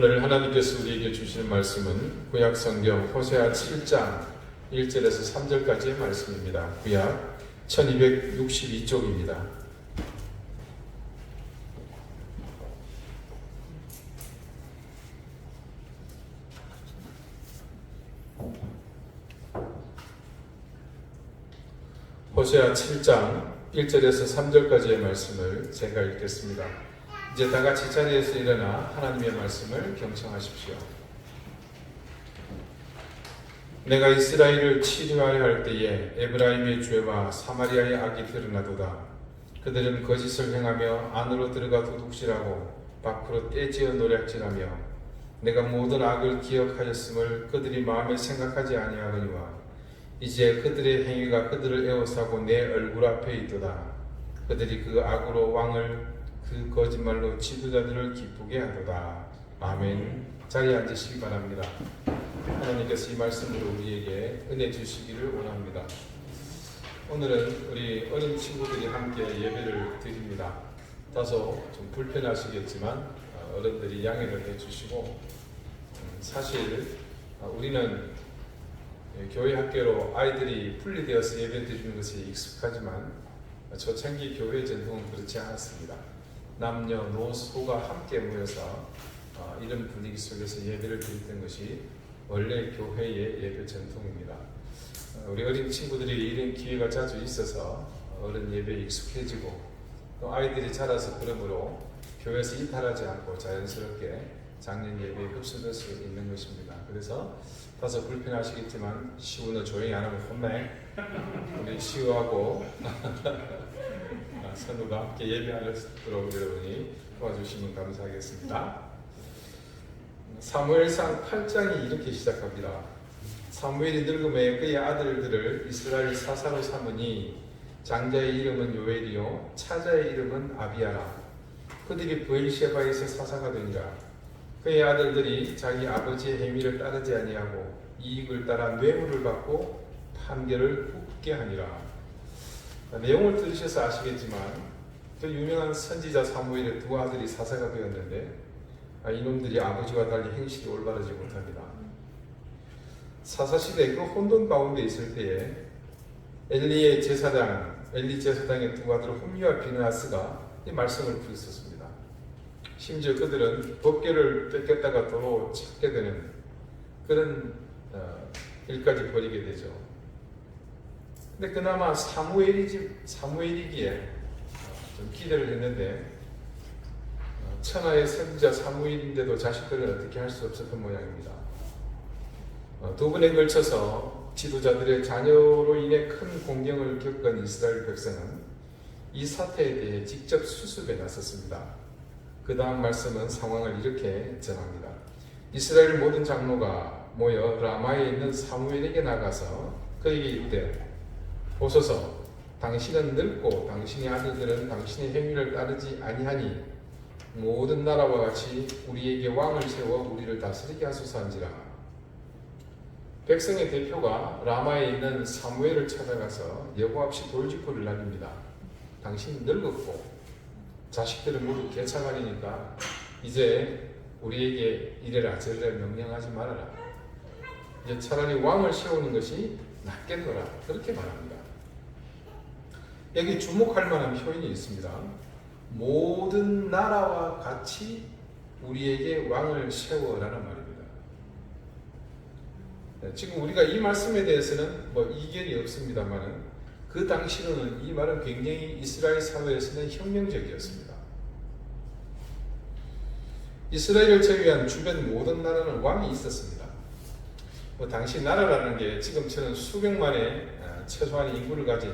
오늘 하나님께서 우리에게 주시는 말씀은 구약 성경 호세아 7장 1절에서 3절까지의 말씀입니다. 구약 1262쪽입니다. 호세아 7장 1절에서 3절까지의 말씀을 제가 읽겠습니다. 이제 다 같이 자리에서 일어나 하나님의 말씀을 경청하십시오. 내가 이스라엘을 치료하려 할 때에 에브라임의 죄와 사마리아의 악이 드러나도다. 그들은 거짓을 행하며 안으로 들어가 도둑질하고 밖으로 떼지어 노략질하며 내가 모든 악을 기억하였음을 그들이 마음에 생각하지 아니하거니와 이제 그들의 행위가 그들을 에워싸고 내 얼굴 앞에 있도다. 그들이 그 악으로 왕을 그 거짓말로 지도자들을 기쁘게 하도다. 아멘. 자리에 앉으시기 바랍니다. 하나님께서 이 말씀으로 우리에게 은혜 주시기를 원합니다. 오늘은 우리 어린 친구들이 함께 예배를 드립니다. 다소 좀 불편하시겠지만 어른들이 양해를 해주시고 사실 우리는 교회 학교로 아이들이 분리되어서 예배 드리는 것이 익숙하지만 초창기 교회 전통은 그렇지 않았습니다. 남녀 노소가 함께 모여서 이런 분위기 속에서 예배를 드렸던 것이 원래 교회의 예배 전통입니다. 우리 어린 친구들이 이런 기회가 자주 있어서 어른 예배에 익숙해지고 또 아이들이 자라서 그러므로 교회에서 이탈하지 않고 자연스럽게 작년 예배에 흡수될 수 있는 것입니다. 그래서 다소 불편하시겠지만 시우는 조용히 안 하면 혼내. 우리 시우하고 선우가 함께 예배하도록 여러분이 도와주시면 감사하겠습니다. 사무엘상 8장이 이렇게 시작합니다. 사무엘이 늙음에 그의 아들들을 이스라엘 사사로 삼으니 장자의 이름은 요엘이요 차자의 이름은 아비아라. 그들이 부엘셰바에서 사사가 되니라. 그의 아들들이 자기 아버지의 행위를 따르지 아니하고 이익을 따라 뇌물을 받고 판결을 굽게 하니라. 내용을 들으셔서 아시겠지만 그 유명한 선지자 사무엘의 두 아들이 사사가 되었는데 이놈들이 아버지와 달리 행실이 올바르지 못합니다. 사사 시대 그 혼돈 가운데 있을 때에 엘리의 제사장, 엘리 제사장의 두 아들 홈리와 비느하스가 이 말씀을 부르셨습니다. 심지어 그들은 법계를 뺏겼다가 도로 찾게 되는 그런 어, 일까지 벌이게 되죠. 근데 그나마 사무엘이지 사무엘이기에 어, 좀 기대를 했는데 어, 천하의 선지자 사무엘인데도 자식들을 어떻게 할 수 없었던 모양입니다. 어, 두 번에 걸쳐서 지도자들의 자녀로 인해 큰 공경을 겪은 이스라엘 백성은 이 사태에 대해 직접 수습에 나섰습니다. 그 다음 말씀은 상황을 이렇게 전합니다. 이스라엘 모든 장로가 모여 라마에 있는 사무엘에게 나가서 그에게 이르되 보소서 당신은 늙고 당신의 아들들은 당신의 행위를 따르지 아니하니 모든 나라와 같이 우리에게 왕을 세워 우리를 다스리게 하소서한지라 백성의 대표가 라마에 있는 사무엘을 찾아가서 여과 없이 돌직구를 날립니다. 당신 늙었고 자식들은 모두 개차반이니까 이제 우리에게 이래라 저래라 명령하지 말아라. 이제 차라리 왕을 세우는 것이 낫겠노라 그렇게 말합니다. 여기 주목할 만한 표현이 있습니다. 모든 나라와 같이 우리에게 왕을 세워라는 말입니다. 네, 지금 우리가 이 말씀에 대해서는 뭐 이견이 없습니다만은 그 당시로는 이 말은 굉장히 이스라엘 사회에서는 혁명적이었습니다. 이스라엘을 제외한 주변 모든 나라는 왕이 있었습니다. 뭐 당시 나라라는 게 지금처럼 수백만의 아, 최소한 인구를 가진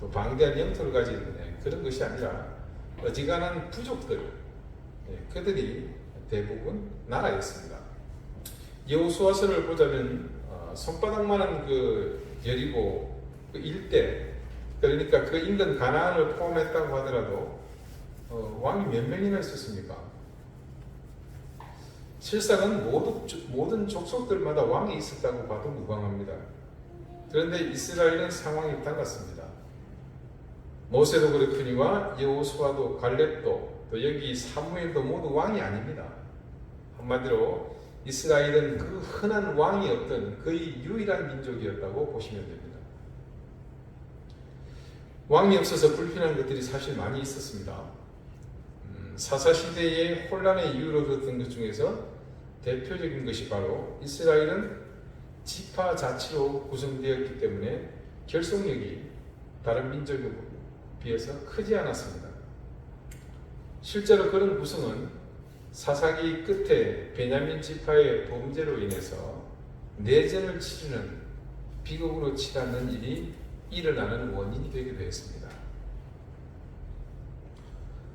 또 방대한 영토를 가진 네, 그런 것이 아니라 어지간한 부족들 네, 그들이 대부분 나라였습니다. 여호수아서를 보자면 어, 손바닥만한 그 여리고 그 일대 그러니까 그 인근 가나안을 포함했다고 하더라도 어, 왕이 몇 명이나 있었습니까? 실상은 모두, 모든 족속들마다 왕이 있었다고 봐도 무방합니다. 그런데 이스라엘은 상황이 달랐습니다. 모세도 그렇거니와 여호수아도 갈렙도 또 여기 사무엘도 모두 왕이 아닙니다. 한마디로 이스라엘은 그 흔한 왕이 없던 거의 유일한 민족이었다고 보시면 됩니다. 왕이 없어서 불편한 것들이 사실 많이 있었습니다. 음, 사사 시대의 혼란의 이유로 그랬던 것 중에서 대표적인 것이 바로 이스라엘은 지파 자치로 구성되었기 때문에 결속력이 다른 민족에 비해서 크지 않았습니다. 실제로 그런 구성은 사사기 끝에 베냐민 지파의 범죄로 인해서 내전을 치르는 비극으로 치닫는 일이 일어나는 원인이 되기도 했습니다.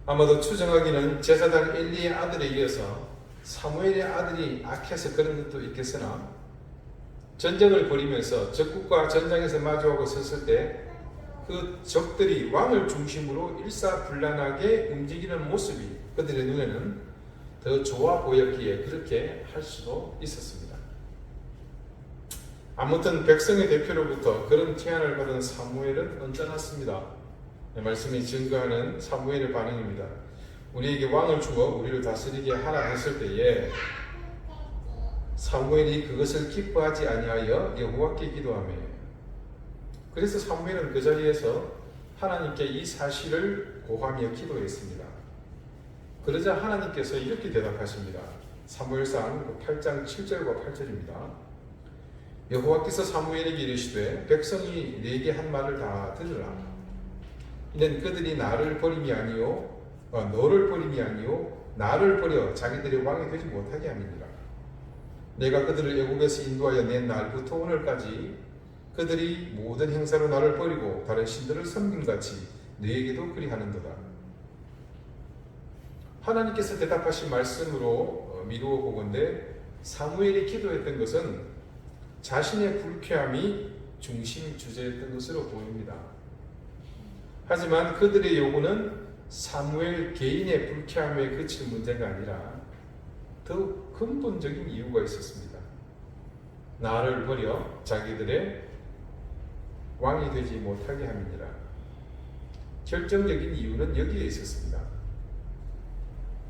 아마도 추정하기는 제사장 엘리의 아들에 이어서 사무엘의 아들이 악해서 그런 것도 있겠으나 전쟁을 벌이면서 적국과 전장에서 마주하고 섰을 때 그 적들이 왕을 중심으로 일사불란하게 움직이는 모습이 그들의 눈에는 더 좋아 보였기에 그렇게 할 수도 있었습니다. 아무튼 백성의 대표로부터 그런 제안을 받은 사무엘은 언짢았습니다. 이 말씀이 증거하는 사무엘의 반응입니다. 우리에게 왕을 주어 우리를 다스리게 하라 했을 때에 사무엘이 그것을 기뻐하지 아니하여 여호와께 기도하며 그래서 사무엘은 그 자리에서 하나님께 이 사실을 고하며 기도했습니다. 그러자 하나님께서 이렇게 대답하십니다. 사무엘상 8장 7절과 8절입니다. 여호와께서 사무엘에게 이르시되 백성이 내게 한 말을 다 들으라. 이는 그들이 나를 버림이 아니요 어, 너를 버림이 아니요 나를 버려 자기들의 왕이 되지 못하게 함이니라. 내가 그들을 애국에서 인도하여 낸 날부터 오늘까지 그들이 모든 행사로 나를 버리고 다른 신들을 섬김같이 너에게도 그리하는도다. 하나님께서 대답하신 말씀으로 어, 미루어 보건대 사무엘이 기도했던 것은 자신의 불쾌함이 중심 주제였던 것으로 보입니다. 하지만 그들의 요구는 사무엘 개인의 불쾌함에 그칠 문제가 아니라 더 근본적인 이유가 있었습니다. 나를 버려 자기들의 왕이 되지 못하게 함이니라. 결정적인 이유는 여기에 있었습니다.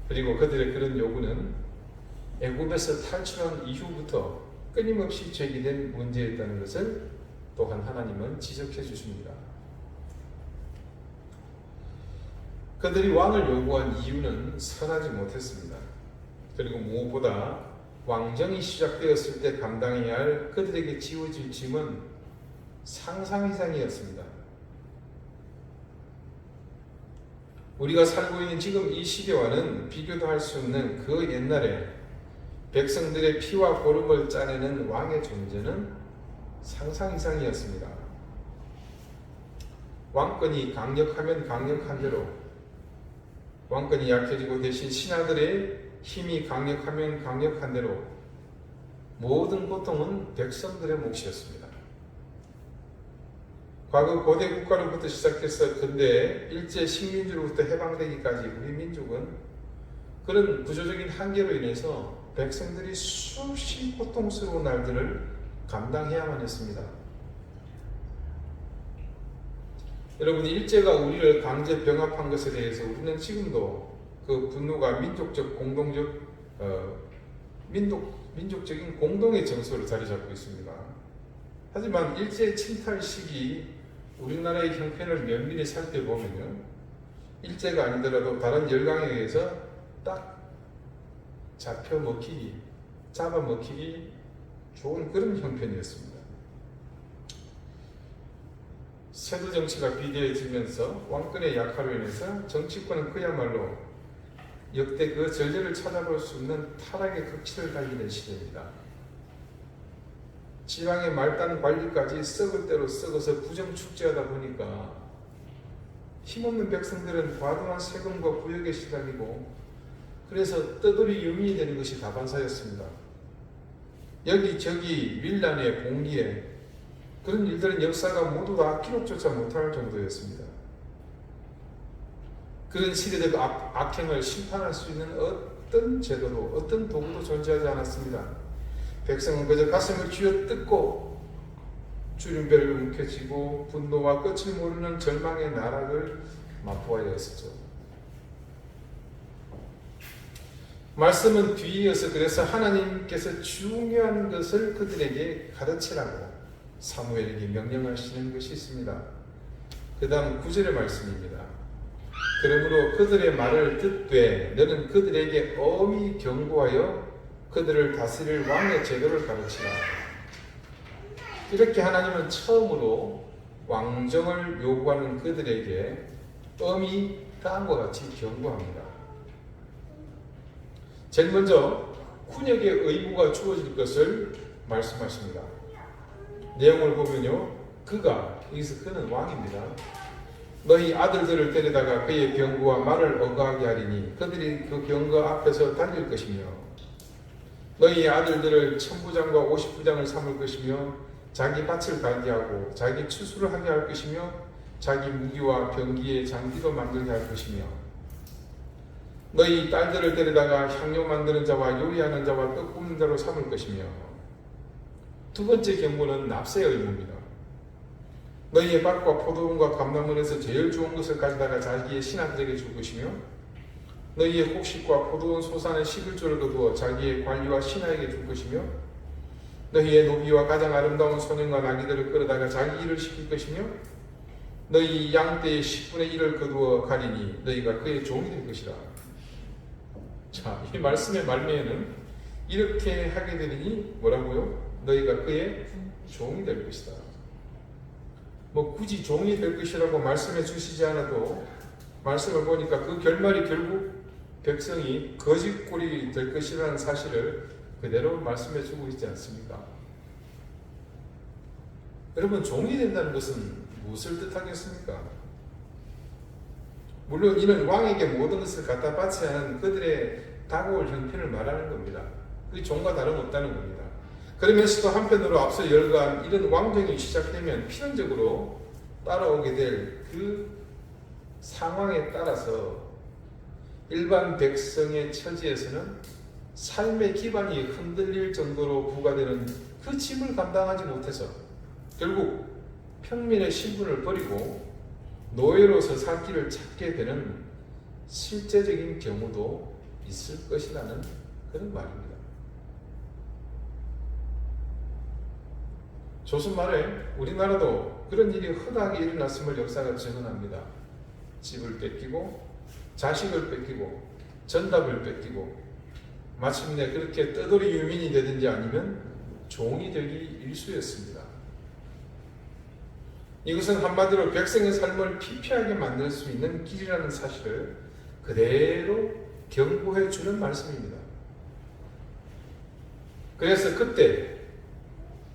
그리고 그들의 그런 요구는 애굽에서 탈출한 이후부터 끊임없이 제기된 문제였다는 것을 또한 하나님은 지적해 주십니다. 그들이 왕을 요구한 이유는 선하지 못했습니다. 그리고 무엇보다 왕정이 시작되었을 때 감당해야 할 그들에게 지워질 짐은 상상 이상이었습니다. 우리가 살고 있는 지금 이 시대와는 비교도 할 수 없는 그 옛날에 백성들의 피와 고름을 짜내는 왕의 존재는 상상 이상이었습니다. 왕권이 강력하면 강력한 대로 왕권이 약해지고 대신 신하들의 힘이 강력하면 강력한 대로 모든 고통은 백성들의 몫이었습니다. 과거 고대 국가로부터 시작해서 근대 일제 식민지로부터 해방되기까지 우리 민족은 그런 구조적인 한계로 인해서 백성들이 수없이 고통스러운 날들을 감당해야만 했습니다. 여러분 일제가 우리를 강제 병합한 것에 대해서 우리는 지금도 그 분노가 민족적 공동적 어, 민족 민족적인 공동의 정서로 자리 잡고 있습니다. 하지만 일제 침탈 시기 우리나라의 형편을 면밀히 살펴보면요. 일제가 아니더라도 다른 열강에 의해서 딱 잡혀 먹히기, 잡아 먹히기 좋은 그런 형편이었습니다. 세도 정치가 비대해지면서 왕권의 약화로 인해서 정치권은 그야말로 역대 그 전례를 찾아볼 수 없는 타락의 극치를 달리는 시대입니다. 지방의 말단 관리까지 썩을 대로 썩어서 부정축제하다 보니까 힘없는 백성들은 과도한 세금과 구역에 시달리고 그래서 떠돌이 유민이 되는 것이 다반사였습니다. 여기 저기 밀란에 봉기에 그런 일들은 역사가 모두 다 기록조차 못할 정도였습니다. 그런 시대적 악, 악행을 심판할 수 있는 어떤 제도도 어떤 도구도 존재하지 않았습니다. 백성은 그저 가슴을 쥐어뜯고 주름배를 움켜쥐고 분노와 끝을 모르는 절망의 나락을 맛보아야 했었죠. 말씀은 뒤이어서 그래서 하나님께서 중요한 것을 그들에게 가르치라고 사무엘에게 명령하시는 것이 있습니다. 그 다음 9절의 말씀입니다. 그러므로 그들의 말을 듣되 너는 그들에게 엄히 경고하여 그들을 다스릴 왕의 제도를 가르치라. 이렇게 하나님은 처음으로 왕정을 요구하는 그들에게 엄히 다음과 같이 경고합니다. 제일 먼저 훈역의 의무가 주어질 것을 말씀하십니다. 내용을 보면요. 그가, 여기서 그는 왕입니다. 너희 아들들을 데려다가 그의 병구와 말을 어가하게 하리니 그들이 그 병거 앞에서 달릴 것이며 너희 아들들을 천부장과 오십부장을 삼을 것이며 자기 밭을 가게 하고 자기 추수를 하게 할 것이며 자기 무기와 병기에 장비도 만들게 할 것이며 너희 딸들을 데려다가 향료 만드는 자와 요리하는 자와 떡 굽는 자로 삼을 것이며 두 번째 경고는 납세의 의무입니다. 너희의 밭과 포도원과 감나무에서 제일 좋은 것을 가져다가 자기의 신하들에게 줄 것이며 너희의 곡식과 포도원 소산의 11조를 거두어 자기의 관리와 신하에게 줄 것이며 너희의 노비와 가장 아름다운 소년과 나귀들을 끌어다가 자기 일을 시킬 것이며 너희 양떼의 10분의 1을 거두어 가리니 너희가 그의 종이 될 것이라 자, 이 말씀의 말미에는 이렇게 하게 되니 뭐라고요? 너희가 그의 종이 될 것이다. 뭐 굳이 종이 될 것이라고 말씀해 주시지 않아도 말씀을 보니까 그 결말이 결국 백성이 거짓골이 될 것이라는 사실을 그대로 말씀해 주고 있지 않습니까? 여러분 종이 된다는 것은 무엇을 뜻하겠습니까? 물론 이는 왕에게 모든 것을 갖다 바쳐야 하는 그들의 다가올 형편을 말하는 겁니다. 그 종과 다름없다는 겁니다. 그러면서도 한편으로 앞서 열거한 이런 왕정이 시작되면 필연적으로 따라오게 될 그 상황에 따라서 일반 백성의 처지에서는 삶의 기반이 흔들릴 정도로 부과되는 그 짐을 감당하지 못해서 결국 평민의 신분을 버리고 노예로서 살 길을 찾게 되는 실제적인 경우도 있을 것이라는 그런 말입니다. 조선 말에 우리나라도 그런 일이 흔하게 일어났음을 역사가 증언합니다. 집을 뺏기고 자식을 뺏기고 전답을 뺏기고 마침내 그렇게 떠돌이 유민이 되든지 아니면 종이 되기 일쑤였습니다. 이것은 한마디로 백성의 삶을 피폐하게 만들 수 있는 길이라는 사실을 그대로 경고해 주는 말씀입니다. 그래서 그때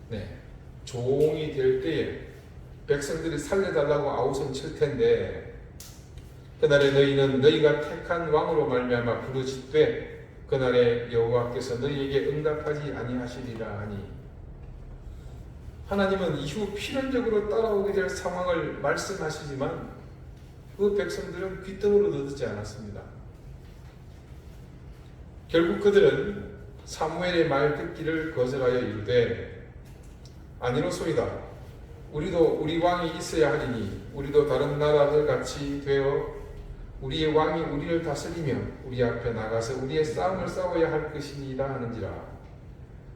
네, 종이 될 때에 백성들이 살려달라고 아우성 칠 텐데 그날에 너희는 너희가 택한 왕으로 말미암아 부르짖되 그날에 여호와께서 너희에게 응답하지 아니하시리라 하니 하나님은 이후 필연적으로 따라오게 될 상황을 말씀하시지만 그 백성들은 귀등으로 듣지 않았습니다. 결국 그들은 사무엘의 말 듣기를 거절하여 이르되 아니로소이다. 우리도 우리 왕이 있어야 하리니 우리도 다른 나라들 같이 되어 우리의 왕이 우리를 다스리며 우리 앞에 나가서 우리의 싸움을 싸워야 할 것이니라 하는지라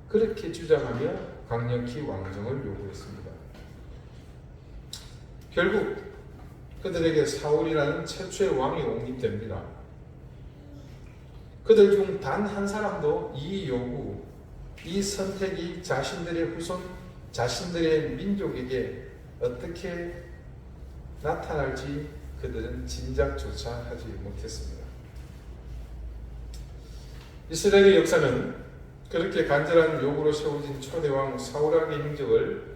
그렇게 주장하며 강력히 왕정을 요구했습니다. 결국 그들에게 사울이라는 최초의 왕이 옹립됩니다. 그들 중 단 한 사람도 이 요구, 이 선택이 자신들의 후손, 자신들의 민족에게 어떻게 나타날지 그들은 짐작조차 하지 못했습니다. 이스라엘의 역사는 그렇게 간절한 요구로 세워진 초대왕 사울왕의 행적을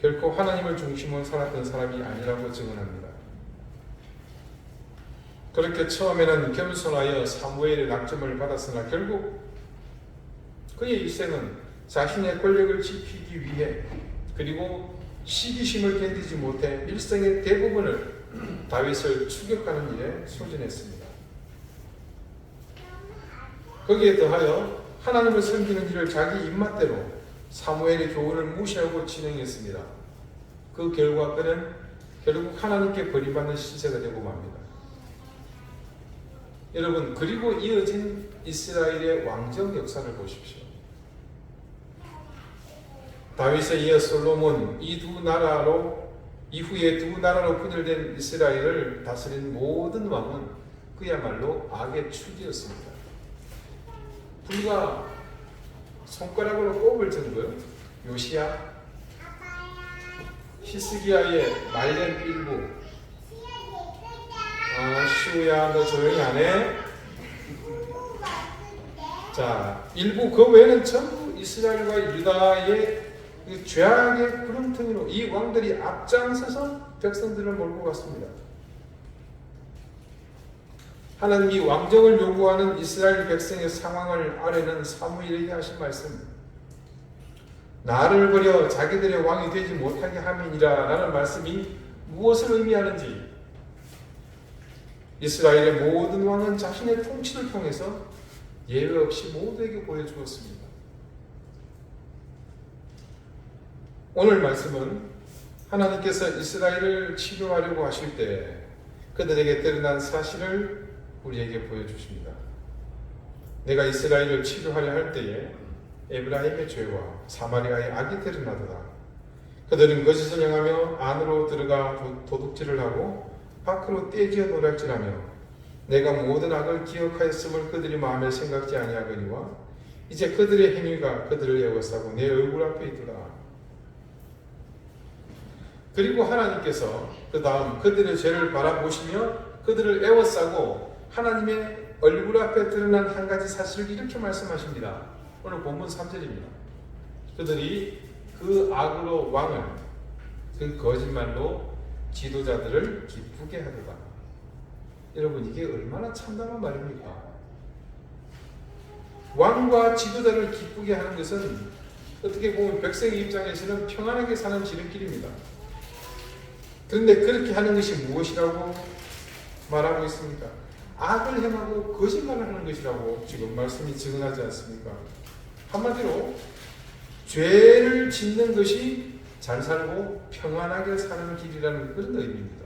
결코 하나님을 중심으로 살았던 사람이 아니라고 증언합니다. 그렇게 처음에는 겸손하여 사무엘의 낙점을 받았으나 결국 그의 일생은 자신의 권력을 지키기 위해 그리고 시기심을 견디지 못해 일생의 대부분을 다윗을 추격하는 일에 소진했습니다. 거기에 더하여 하나님을 섬기는 일을 자기 입맛대로 사무엘의 교훈을 무시하고 진행했습니다. 그 결과 그는 결국 하나님께 버림받는 신세가 되고 맙니다. 여러분 그리고 이어진 이스라엘의 왕정 역사를 보십시오. 다윗에 이어 솔로몬 이 두 나라로 이후에 두 나라로 분열된 이스라엘을 다스린 모든 왕은 그야말로 악의 축이었습니다. 불과 손가락으로 꼽을 정도요. 요시야, 히스기야의 말년 일부. 아, 시우야, 너 조용히 안 해? 자, 일부 그 외에는 전부 이스라엘과 유다의 그 죄악의 구름텅이로 이 왕들이 앞장서서 백성들을 몰고 갔습니다. 하나님이 왕정을 요구하는 이스라엘 백성의 상황을 아래는 사무엘에게 하신 말씀. 나를 버려 자기들의 왕이 되지 못하게 함이니라 라는 말씀이 무엇을 의미하는지 이스라엘의 모든 왕은 자신의 통치를 통해서 예외 없이 모두에게 보여주었습니다. 오늘 말씀은 하나님께서 이스라엘을 치료하려고 하실 때 그들에게 드러난 사실을 우리에게 보여주십니다. 내가 이스라엘을 치료하려 할 때에 에브라임의 죄와 사마리아의 악이 드러나더라. 그들은 거짓을 행하며 안으로 들어가 도- 도둑질을 하고 밖으로 떼지어 노략질하며 내가 모든 악을 기억하였음을 그들이 마음에 생각지 아니하거니와 이제 그들의 행위가 그들을 애워싸고 내 얼굴 앞에 있더라. 그리고 하나님께서 그 다음 그들의 죄를 바라보시며 그들을 애워싸고 하나님의 얼굴 앞에 드러난 한 가지 사실을 이렇게 말씀하십니다. 오늘 본문 3절입니다. 그들이 그 악으로 왕을 그 거짓말로 지도자들을 기쁘게 하더라. 여러분 이게 얼마나 참담한 말입니까? 왕과 지도자를 기쁘게 하는 것은 어떻게 보면 백성의 입장에서는 평안하게 사는 지름길입니다. 그런데 그렇게 하는 것이 무엇이라고 말하고 있습니까? 악을 행하고 거짓말을 하는 것이라고 지금 말씀이 증언하지 않습니까? 한마디로 죄를 짓는 것이 잘 살고 평안하게 사는 길이라는 그런 의미입니다.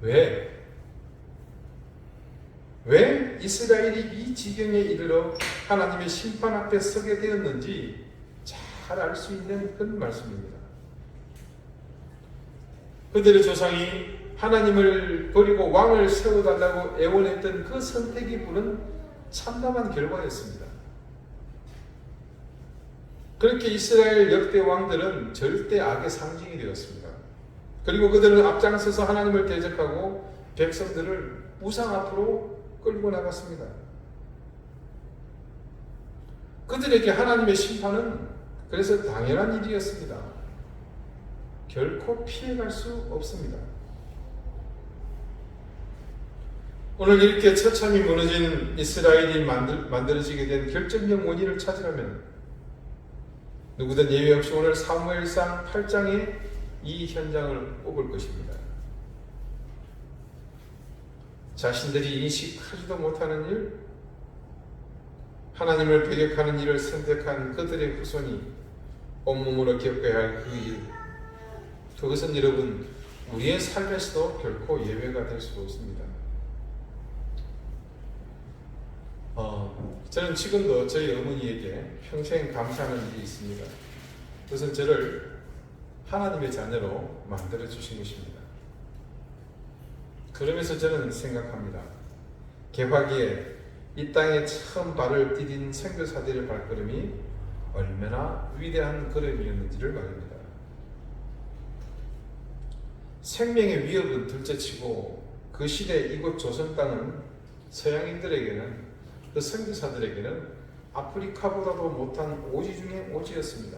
왜? 왜 이스라엘이 이 지경에 이르러 하나님의 심판 앞에 서게 되었는지 잘 알 수 있는 그런 말씀입니다. 그들의 조상이 하나님을 버리고 왕을 세워달라고 애원했던 그 선택이 부른 참담한 결과였습니다. 그렇게 이스라엘 역대 왕들은 절대 악의 상징이 되었습니다. 그리고 그들은 앞장서서 하나님을 대적하고 백성들을 우상 앞으로 끌고 나갔습니다. 그들에게 하나님의 심판은 그래서 당연한 일이었습니다. 결코 피해갈 수 없습니다. 오늘 이렇게 처참히 무너진 이스라엘이 만들, 만들어지게 된 결정적 원인을 찾으려면 누구든 예외 없이 오늘 사무엘상 8장의 이 현장을 꼽을 것입니다. 자신들이 인식하지도 못하는 일, 하나님을 배격하는 일을 선택한 그들의 후손이 온몸으로 겪어야 할 그 일, 그것은 여러분 우리의 삶에서도 결코 예외가 될 수 없습니다. 어, 저는 지금도 저희 어머니에게 평생 감사하는 일이 있습니다. 그것은 저를 하나님의 자녀로 만들어 주신 것입니다. 그러면서 저는 생각합니다. 개화기에 이 땅에 처음 발을 디딘 선교사들의 발걸음이 얼마나 위대한 걸음이었는지를 말입니다. 생명의 위협은 둘째치고 그 시대 이곳 조선 땅은 서양인들에게는 그 선교사들에게는 아프리카보다도 못한 오지 중에 오지였습니다.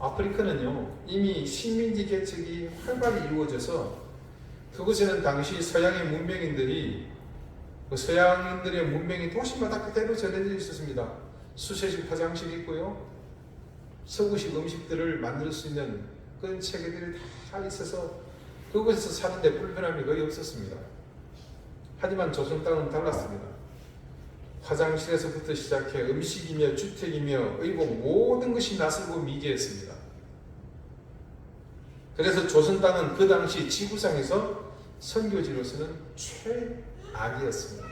아프리카는요 이미 식민지 개척이 활발히 이루어져서 그곳에는 당시 서양의 문명인들이 그 서양인들의 문명이 도시마다 그대로 전해져 있었습니다. 수세식 화장실이 있고요. 서구식 음식들을 만들 수 있는 그런 체계들이 다 있어서 그곳에서 사는데 불편함이 거의 없었습니다. 하지만 조선 땅은 달랐습니다. 화장실에서부터 시작해 음식이며 주택이며 의복 모든 것이 낯설고 미개했습니다. 그래서 조선 땅은 그 당시 지구상에서 선교지로서는 최악이었습니다.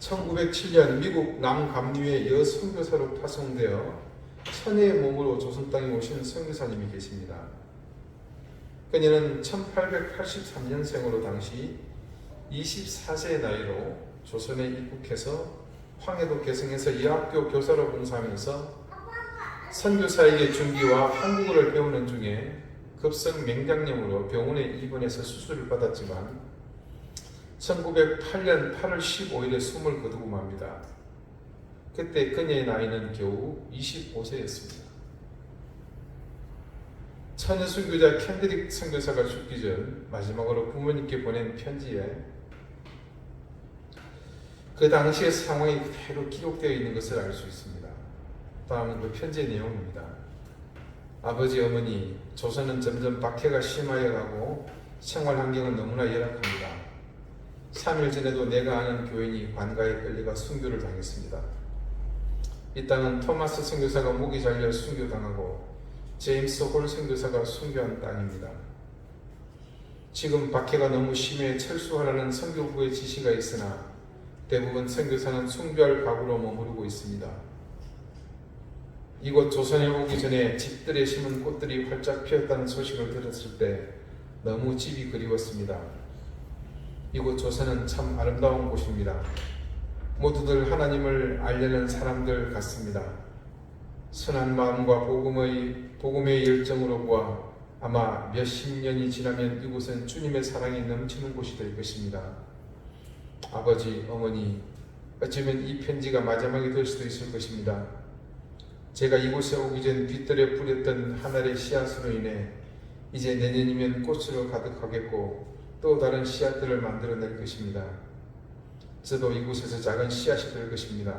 1907년 미국 남감류의 여선교사로 파송되어 천혜의 몸으로 조선 땅에 오신 선교사님이 계십니다. 그녀는 1883년생으로 당시 24세의 나이로 조선에 입국해서 황해도 개성에서 여학교 교사로 봉사하면서 선교사에게 준비와 한국어를 배우는 중에 급성 맹장염으로 병원에 입원해서 수술을 받았지만 1908년 8월 15일에 숨을 거두고 맙니다. 그때 그녀의 나이는 겨우 25세였습니다. 처녀 순교자 캔드릭 선교사가 죽기 전 마지막으로 부모님께 보낸 편지에 그 당시의 상황이 그대로 기록되어 있는 것을 알 수 있습니다. 다음은 그 편지의 내용입니다. 아버지 어머니 조선은 점점 박해가 심하여 가고 생활 환경은 너무나 열악합니다. 3일 전에도 내가 아는 교인이 관가에 끌려가 순교를 당했습니다. 이 땅은 토마스 선교사가 목이 잘려 순교당하고 제임스 홀 선교사가 순교한 땅입니다. 지금 박해가 너무 심해 철수하라는 선교부의 지시가 있으나 대부분 선교사는 순교할 각오로 머무르고 있습니다. 이곳 조선에 오기 전에 집들에 심은 꽃들이 활짝 피었다는 소식을 들었을 때 너무 집이 그리웠습니다. 이곳 조선은 참 아름다운 곳입니다. 모두들 하나님을 알려는 사람들 같습니다. 선한 마음과 복음의 복음의 열정으로 보아 아마 몇십 년이 지나면 이곳은 주님의 사랑이 넘치는 곳이 될 것입니다. 아버지, 어머니, 어쩌면 이 편지가 마지막이 될 수도 있을 것입니다. 제가 이곳에 오기 전 빗들에 뿌렸던 하늘의 씨앗으로 인해 이제 내년이면 꽃으로 가득하겠고 또 다른 씨앗들을 만들어낼 것입니다. 저도 이곳에서 작은 씨앗이 될 것입니다.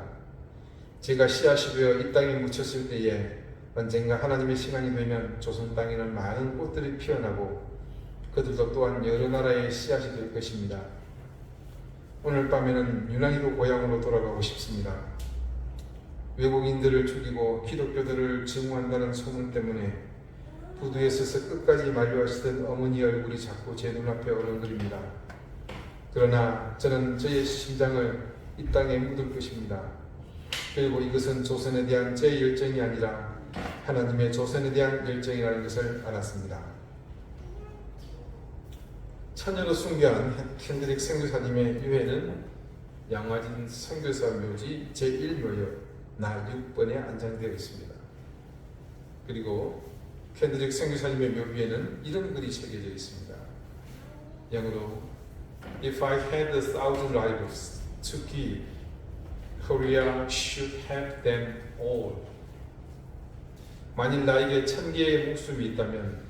제가 씨앗이 되어 이 땅에 묻혔을 때에 언젠가 하나님의 시간이 되면 조선 땅에는 많은 꽃들이 피어나고 그들도 또한 여러 나라의 씨앗이 될 것입니다. 오늘 밤에는 유난히도 고향으로 돌아가고 싶습니다. 외국인들을 죽이고 기독교들을 증오한다는 소문 때문에 부두에 서서 끝까지 만류하시던 어머니 얼굴이 자꾸 제 눈앞에 어른거립니다. 그러나 저는 저의 심장을 이 땅에 묻을 것입니다. 그리고 이것은 조선에 대한 제 열정이 아니라 하나님의 조선에 대한 열정이라는 것을 알았습니다. 처녀로 순교한 캔드릭 선교사님의 유해는 양화진 선교사 묘지 제1묘역 나 6번에 안장되어 있습니다. 그리고 캔드릭 선교사님의 묘비에는 이런 글이 새겨져 있습니다. 영어로 If I had a thousand lives to give, Korea should have them all. 만일 나에게 천 개의 목숨이 있다면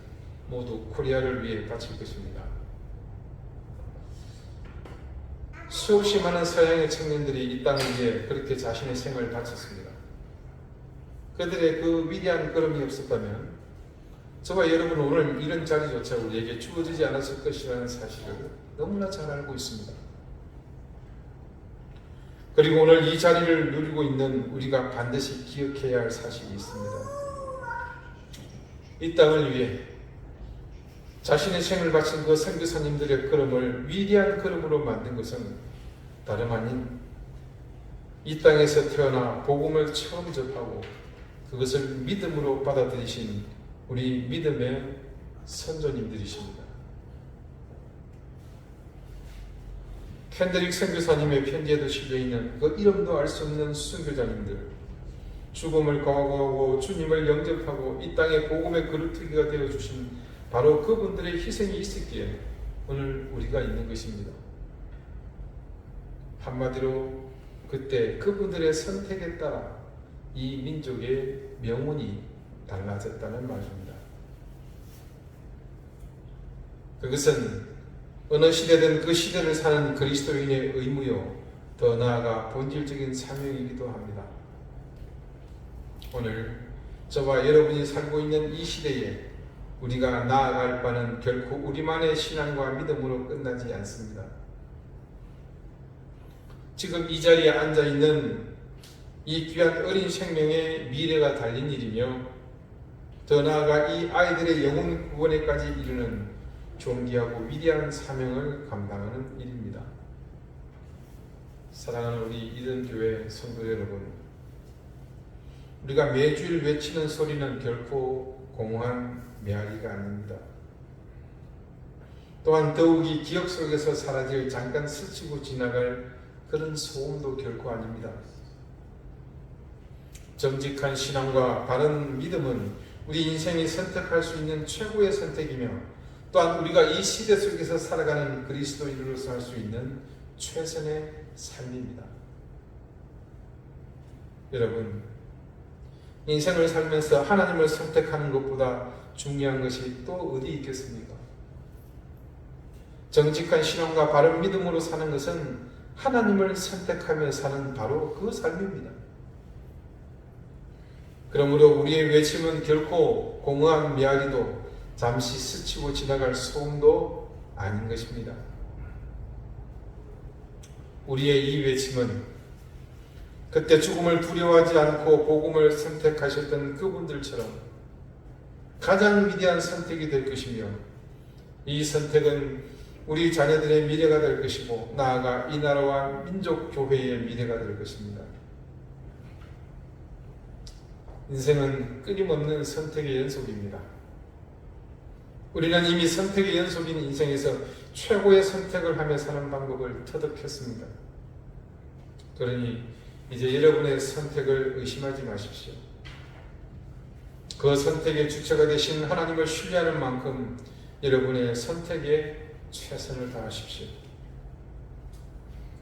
모두 코리아를 위해 바칠 것입니다. 수없이 많은 서양의 청년들이 이 땅을 위해 그렇게 자신의 생을 바쳤습니다. 그들의 그 위대한 걸음이 없었다면 저와 여러분은 오늘 이런 자리조차 우리에게 주어지지 않았을 것이라는 사실을 너무나 잘 알고 있습니다. 그리고 오늘 이 자리를 누리고 있는 우리가 반드시 기억해야 할 사실이 있습니다. 이 땅을 위해 자신의 생을 바친 그 선교사님들의 걸음을 위대한 걸음으로 만든 것은 다름 아닌 이 땅에서 태어나 복음을 처음 접하고 그것을 믿음으로 받아들이신 우리 믿음의 선조님들이십니다. 캔드릭 선교사님의 편지에도 실려 있는 그 이름도 알 수 없는 순교자님들, 죽음을 거부하고 주님을 영접하고 이 땅에 복음의 그루트기가 되어 주신 바로 그분들의 희생이 있었기에 오늘 우리가 있는 것입니다. 한마디로 그때 그분들의 선택에 따라 이 민족의 명운이 달라졌다는 말입니다. 그것은 어느 시대든 그 시대를 사는 그리스도인의 의무요, 더 나아가 본질적인 사명이기도 합니다. 오늘 저와 여러분이 살고 있는 이 시대에 우리가 나아갈 바는 결코 우리만의 신앙과 믿음으로 끝나지 않습니다. 지금 이 자리에 앉아 있는 이 귀한 어린 생명의 미래가 달린 일이며 더 나아가 이 아이들의 영혼 구원에까지 이르는 존귀하고 위대한 사명을 감당하는 일입니다. 사랑하는 우리 이른교회 성도 여러분, 우리가 매주일 외치는 소리는 결코 공허한 메아리가 아닙니다. 또한 더욱이 기억 속에서 사라질 잠깐 스치고 지나갈 그런 소음도 결코 아닙니다. 정직한 신앙과 바른 믿음은 우리 인생이 선택할 수 있는 최고의 선택이며 또한 우리가 이 시대 속에서 살아가는 그리스도인으로서 할 수 있는 최선의 삶입니다. 여러분, 인생을 살면서 하나님을 선택하는 것보다 중요한 것이 또 어디 있겠습니까? 정직한 신앙과 바른 믿음으로 사는 것은 하나님을 선택하며 사는 바로 그 삶입니다. 그러므로 우리의 외침은 결코 공허한 메아리도 잠시 스치고 지나갈 소음도 아닌 것입니다. 우리의 이 외침은 그때 죽음을 두려워하지 않고 복음을 선택하셨던 그분들처럼 가장 위대한 선택이 될 것이며 이 선택은 우리 자녀들의 미래가 될 것이고 나아가 이 나라와 민족 교회의 미래가 될 것입니다. 인생은 끊임없는 선택의 연속입니다. 우리는 이미 선택의 연속인 인생에서 최고의 선택을 하며 사는 방법을 터득했습니다. 그러니 이제 여러분의 선택을 의심하지 마십시오. 그 선택의 주체가 되신 하나님을 신뢰하는 만큼 여러분의 선택에 최선을 다하십시오.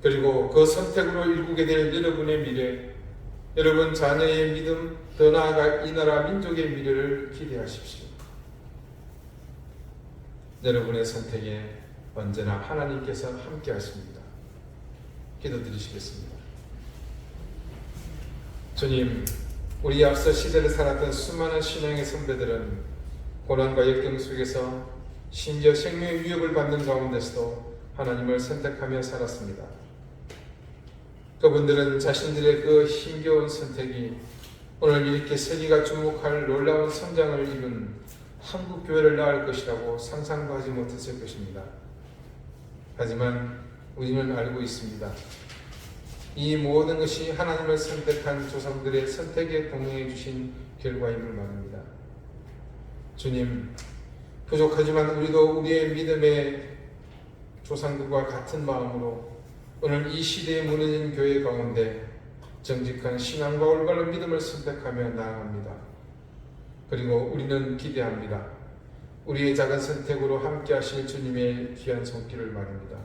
그리고 그 선택으로 일구게 될 여러분의 미래, 여러분 자녀의 믿음, 더 나아가 이 나라 민족의 미래를 기대하십시오. 여러분의 선택에 언제나 하나님께서 함께 하십니다. 기도드리시겠습니다. 주님, 우리 앞서 시대를 살았던 수많은 신앙의 선배들은 고난과 역경 속에서 심지어 생명의 위협을 받는 가운데서도 하나님을 선택하며 살았습니다. 그분들은 자신들의 그 힘겨운 선택이 오늘 이렇게 세계가 주목할 놀라운 성장을 이룬 한국 교회를 낳을 것이라고 상상도 하지 못했을 것입니다. 하지만 우리는 알고 있습니다. 이 모든 것이 하나님을 선택한 조상들의 선택에 동행해 주신 결과임을 말합니다. 주님, 부족하지만 우리도 우리의 믿음의 조상들과 같은 마음으로 오늘 이 시대에 무너진 교회 가운데 정직한 신앙과 올바른 믿음을 선택하며 나아갑니다. 그리고 우리는 기대합니다. 우리의 작은 선택으로 함께 하실 주님의 귀한 손길을 말입니다.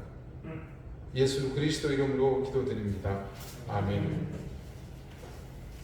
예수 그리스도 이름으로 기도드립니다. 아멘.